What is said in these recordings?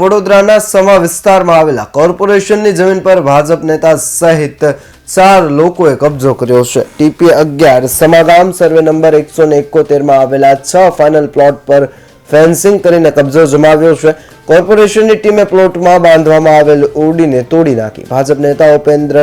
વડોદરાના સમા વિસ્તારમાં આવેલા કોર્પોરેશનની જમીન પર ભાજપ નેતા સહિત ચાર લોકોએ કબજો કર્યો છે. ટીપી અગિયાર સમાગામ સર્વે નંબર એકસો ને એકોતેરમાં આવેલા છ ફાઇનલ પ્લોટ પર ફેન્સિંગ કરીને કબજો જમાવ્યો છે. કોર્પોરેશનની ટીમે પ્લોટમાં બાંધવામાં આવેલ ઓરડીને તોડી નાખી. ભાજપ નેતા ઉપેન્દ્ર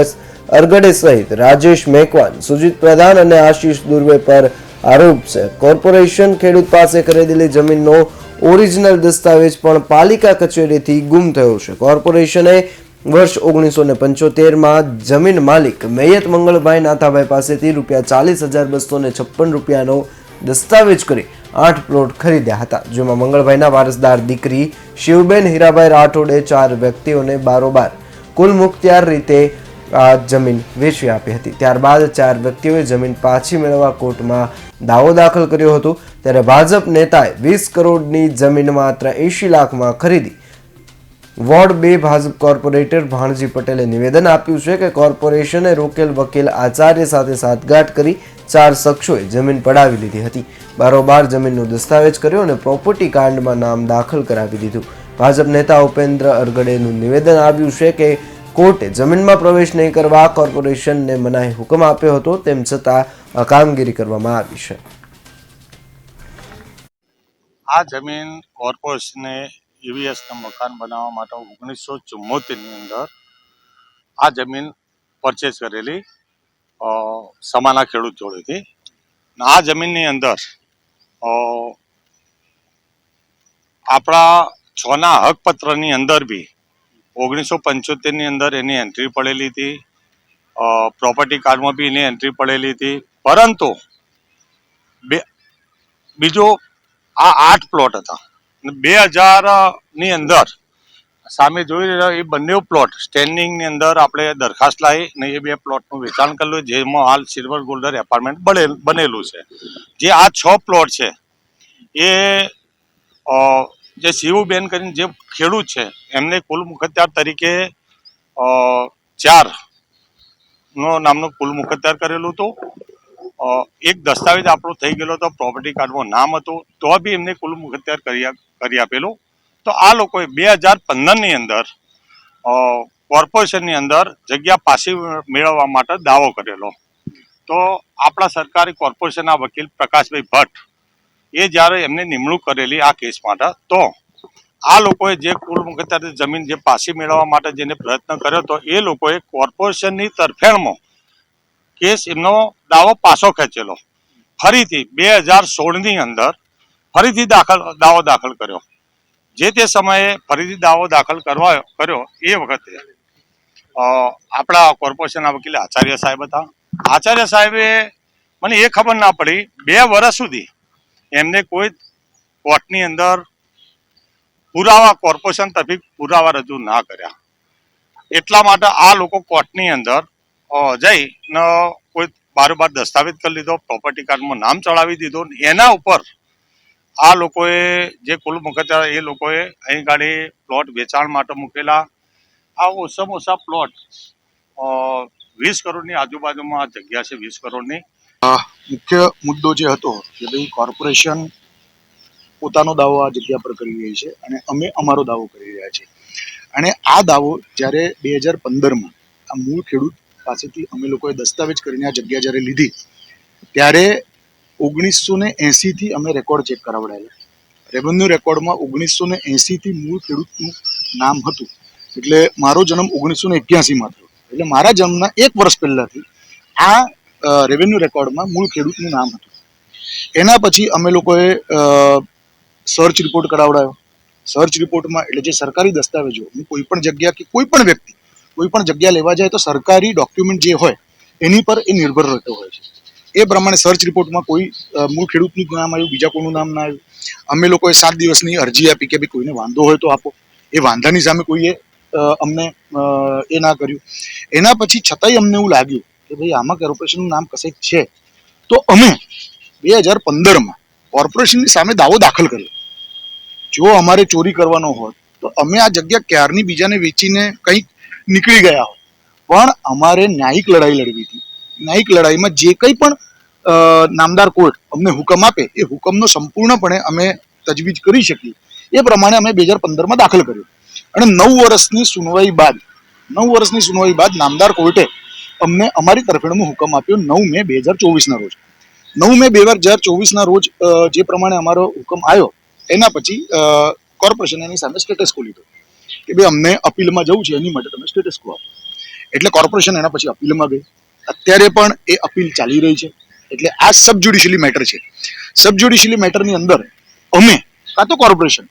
અરગડે સહિત રાજેશ મેકવાન, સુજીત પ્રધાન અને આશીષ દુર્વે પર આરોપ છે. કોર્પોરેશન ખેડૂત પાસે ખરીદેલી જમીનનો ઓરિજિનલ દસ્તાવેજ પણ પાલિકા કચેરીથી ગુમ થયો છે. કોર્પોરેશને વર્ષ ઓગણીસો ને પંચોતેરમાં જમીન માલિક મૈયત મંગળભાઈ નાથાભાઈ પાસેથી રૂપિયા ચાલીસ હજાર બસો ને છપ્પન રૂપિયાનો દસ્તાવેજ કરી આઠ પ્લોટ ખરીદ્યા હતા. જેમાં મંગળભાઈના વારસદાર દીકરી શિવબેન હીરાભાઈ રાઠોડે ચાર વ્યક્તિઓને બારોબાર કુલ મુખ્તિયાર રીતે જમીન વેચી આપી હતી. ત્યારબાદ ચાર વ્યક્તિઓએ જમીન પાછી મેળવવા કોર્ટમાં દાવો દાખલ કર્યો હતો. ત્યારે ભાજપ નેતાએ વીસ કરોડની જમીન માત્ર એંશી લાખમાં ખરીદી. વોર્ડ બે ભાજપ કોર્પોરેટર ભાણજી પટેલે નિવેદન આપ્યું છે કે કોર્પોરેશને રોકેલ વકીલ આચાર્ય સાથે સાતગાંઠ કરી ચાર શખ્સોએ જમીન પડાવી લીધી હતી. બારોબાર જમીનનો દસ્તાવેજ કર્યો અને પ્રોપર્ટી કાંડમાં નામ દાખલ કરાવી દીધું. ભાજપ નેતા ઉપેન્દ્ર અરગડેનું નિવેદન આવ્યું છે કે કોર્ટે જમીનમાં પ્રવેશ નહીં કરવા કોર્પોરેશનને મનાઈ હુકમ આપ્યો હતો, તેમ છતાં કામગીરી કરવામાં આવી છે. આ જમીન કોર્પોરેશને ઈવીએસના મકાન બનાવવા માટે ઓગણીસો ચુમ્મોતેરની અંદર આ જમીન પરચેસ કરેલી સમાના ખેડૂત જોડેથી. આ જમીનની અંદર આપણા છના હકપત્રની અંદર બી ઓગણીસો પંચોતેરની અંદર એની એન્ટ્રી પડેલી હતી. પ્રોપર્ટી કાર્ડમાં બી એની એન્ટ્રી પડેલી હતી. પરંતુ બે, બીજો આ આઠ પ્લોટ હતા. બે હજારની અંદર સામે જોઈ રહ્યા એ બંને પ્લોટ સ્ટેન્ડિંગની અંદર આપણે દરખાસ્ત લાવી અને એ બે પ્લોટનું વેચાણ કરેલું જેમાં હાલ સિલ્વર ગોલ્ડર એપાર્ટમેન્ટ બને- બનેલું છે. જે આ છ પ્લોટ છે, એ જે શિવુબેન કરીને જે ખેડૂત છે, એમને કુલ મુખત્યાર તરીકે ચાર નો નામનું કુલ મુખત્યાર કરેલું હતું. એક દસ્તાવેજ આપણો થઈ ગયેલો હતો પ્રોપર્ટી કાર્ડમાં નામ હતું, તો બી એમને કુલ મુખત્યાર કરી કરી આપેલું. તો આ લોકોએ બે હજાર પંદરની અંદર કોર્પોરેશનની અંદર જગ્યા પાછી મેળવવા માટે દાવો કરેલો. તો આપણા સરકારી કોર્પોરેશનના વકીલ પ્રકાશભાઈ ભટ્ટ એ જ્યારે એમને નિમણૂક કરેલી આ કેસ માટે, તો આ લોકોએ જે કુલ મુખ્યત્વે જમીન જે પાછી મેળવવા માટે જેને પ્રયત્ન કર્યો હતો, એ લોકોએ કોર્પોરેશનની તરફેણમાં કેસ એમનો દાવો પાછો ખેંચેલો. ફરીથી બે હજાર સોળની અંદર ફરીથી દાખલ, દાવો દાખલ કર્યો. જે તે સમયે ફરીથી દાવો દાખલ કરવા કર્યો, એ વખતે આપણા કોર્પોરેશનના વકીલ આચાર્ય સાહેબ હતા. આચાર્ય સાહેબે મને એ ખબર ના પડી, બે વર્ષ સુધી એમને કોઈ કોર્ટની અંદર પુરાવા, કોર્પોરેશન તરફી પુરાવા રજૂ ના કર્યા. એટલા માટે આ લોકો કોર્ટની અંદર જઈને જઈ ન કોઈ બારોબાર દસ્તાવેજ કરી લીધો પ્રોપર્ટી કાર્ડમાં નામ ચડાવી દીધો એના ઉપર આ લોકોએ જે કુલ મુખ્યત્વે એ લોકોએ અહીં ગાડી પ્લોટ વેચાણ માટે મૂકેલા. આ ઓછામાં ઓછા પ્લોટ વીસ કરોડની આજુબાજુમાં આ જગ્યા છે, વીસ કરોડની. મુખ્ય મુદ્દો જે હતો કે ભાઈ કોર્પોરેશન પોતાનો દાવો આ જગ્યા પર કરી રહી છે અને અમે અમારો દાવો કરી રહ્યા છીએ. અને આ દાવો જ્યારે બે હજાર પંદરમાં આ મૂળ ખેડૂત પાસેથી અમે લોકોએ દસ્તાવેજ કરીને આ જગ્યા જ્યારે લીધી, ત્યારે ઓગણીસો ને એંસીથી અમે રેકોર્ડ ચેક કરાવડાયેલા. રેવન્યુ રેકોર્ડમાં ઓગણીસો ને એંસીથી મૂળ ખેડૂતનું નામ હતું. એટલે મારો જન્મ ઓગણીસો ને એક્યાસીમાં થયો એટલે મારા જન્મના એક વર્ષ પહેલાંથી આ રેવન્યુ રેકોર્ડમાં મૂળ ખેડૂતનું નામ હતું. એના પછી અમે લોકોએ સર્ચ રિપોર્ટ કરાવડાયો. સર્ચ રિપોર્ટમાં એટલે જે સરકારી દસ્તાવેજો કોઈ પણ જગ્યા કે કોઈ પણ વ્યક્તિ, કોઈ પણ જગ્યા લેવા જાય તો સરકારી ડોક્યુમેન્ટ જે હોય, એની પર એ નિર્ભર રહેતો હોય છે. એ પ્રમાણે સર્ચ રિપોર્ટમાં કોઈ મૂળ ખેડૂતનું નામ આવ્યું, બીજા કોઈનું નામ ના આવ્યું. અમે લોકોએ સાત દિવસની અરજી આપી કે ભાઈ કોઈને વાંધો હોય તો આપો. એ વાંધાની સામે કોઈએ અમને એ ના કર્યું. એના પછી છતાંય અમને એવું લાગ્યું કે ભાઈ આમાં કોર્પોરેશનનું નામ કશેક છે? તો અમે બે હજાર પંદરમાં કોર્પોરેશનની સામે દાવો દાખલ કર્યો. જો અમારે ચોરી કરવાનો હોત, તો અમે આ જગ્યા ક્યારની બીજાને વેચીને કંઈક નીકળી ગયા હોત. પણ અમારે ન્યાયિક લડાઈ લડવી હતી. ન્યાયિક લડાઈમાં જે કંઈ પણ નામદાર કોર્ટ અમને હુકમ આપે, એ હુકમનો સંપૂર્ણપણે અમે તજવીજ કરી શકીએ. એ પ્રમાણે અમે બે હજાર પંદરમાં દાખલ કર્યો. અને નવ વર્ષની સુનવાઈ બાદ, નવ વર્ષની સુનવાઈ બાદ નામદાર કોર્ટે અમને અમારી તરફેણનો હુકમ આપ્યો નવ મે બે હજાર ચોવીસના રોજ. નવ મે બે હજાર ચોવીસના રોજ જે પ્રમાણે અમારો હુકમ આવ્યો, એના પછી કોર્પોરેશન એની સામે સ્ટેટસ ખોલી દીધો. કે ભાઈ અમને અપીલમાં જવું છે, એની માટે તમે સ્ટેટસ આપો એટલે કોર્પોરેશન એના પછી અપીલમાં ગઈ. અત્યારે પણ એ અપીલ ચાલી રહી છે. એટલે આ સબ જ્યુડિશિયલી મેટર છે. સબ જ્યુડિશિયલી મેટરની અંદર અમે, કાં તો કોર્પોરેશન,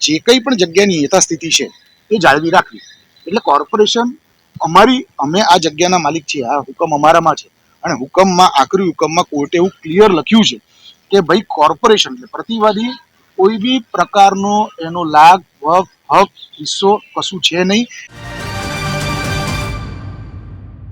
જે કંઈ પણ જગ્યાની યથાસ્થિતિ છે, એ જાળવી રાખવી. એટલે કોર્પોરેશન અમારી, અમે આ જગ્યાના માલિક છીએ, આ હુકમ અમારામાં છે. અને હુકમમાં, આખરી હુકમમાં કોર્ટે એવું ક્લિયર લખ્યું છે કે ભાઈ કોર્પોરેશન એટલે પ્રતિવાદી કોઈ બી પ્રકારનો એનો લાભ હક હિસ્સો કશું છે નહીં.